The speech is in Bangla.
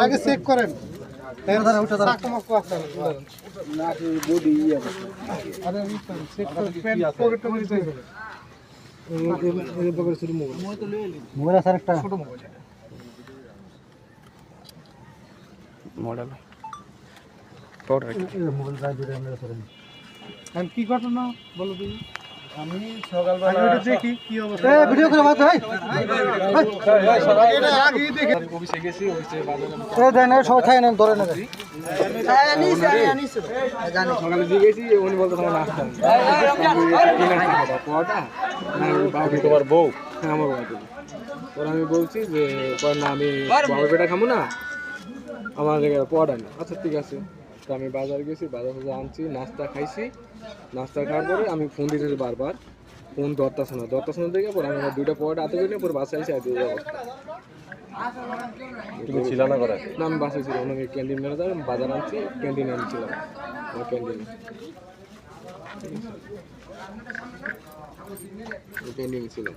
আগে চেক করেন আরে চেক করে মোবাইল আছে একটা ছোট মোবাইল। Model mobile. কি ঘটনা বলো তুমি আমি সকালবেলা দেখি কি অবস্থা? ভিডিও করে বাদ ভাই এটা আগে দেখে অফিসে গেছি অফিসে বাজারে এ দেন সবাই খাই নেন ধরে নেন সকালে দিয়ে গেছি উনি বলতো তোমার নাস্তা পড়াটা তোমার বউ হ্যাঁ আমার বউ। পরে আমি বলছি যে না আমি বাবার পেটা খাব না আমার জায়গায় পড়া না আচ্ছা ঠিক আছে তো আমি বাজার গেছি বাজার থেকে আনছি নাস্তা খাইছি। নাস্তা খাওয়ার পরে আমি ফোন দিতেছি বারবার। ফোন ধরতেছে না ধরতেছে না দেখে পরে আমি আমার দুইটা পড়া হাতে করে পরে বাসায় এসে আইতে অবস্থা তুমি ছিল না করে না আমি বাসায় ছিলাম আমি ক্যান্টিন ম্যানেজার বাজার আনছি ক্যান্টিনে আনছিলাম আমার ক্যান্টিনে। ক্যান্টিনে ছিলাম।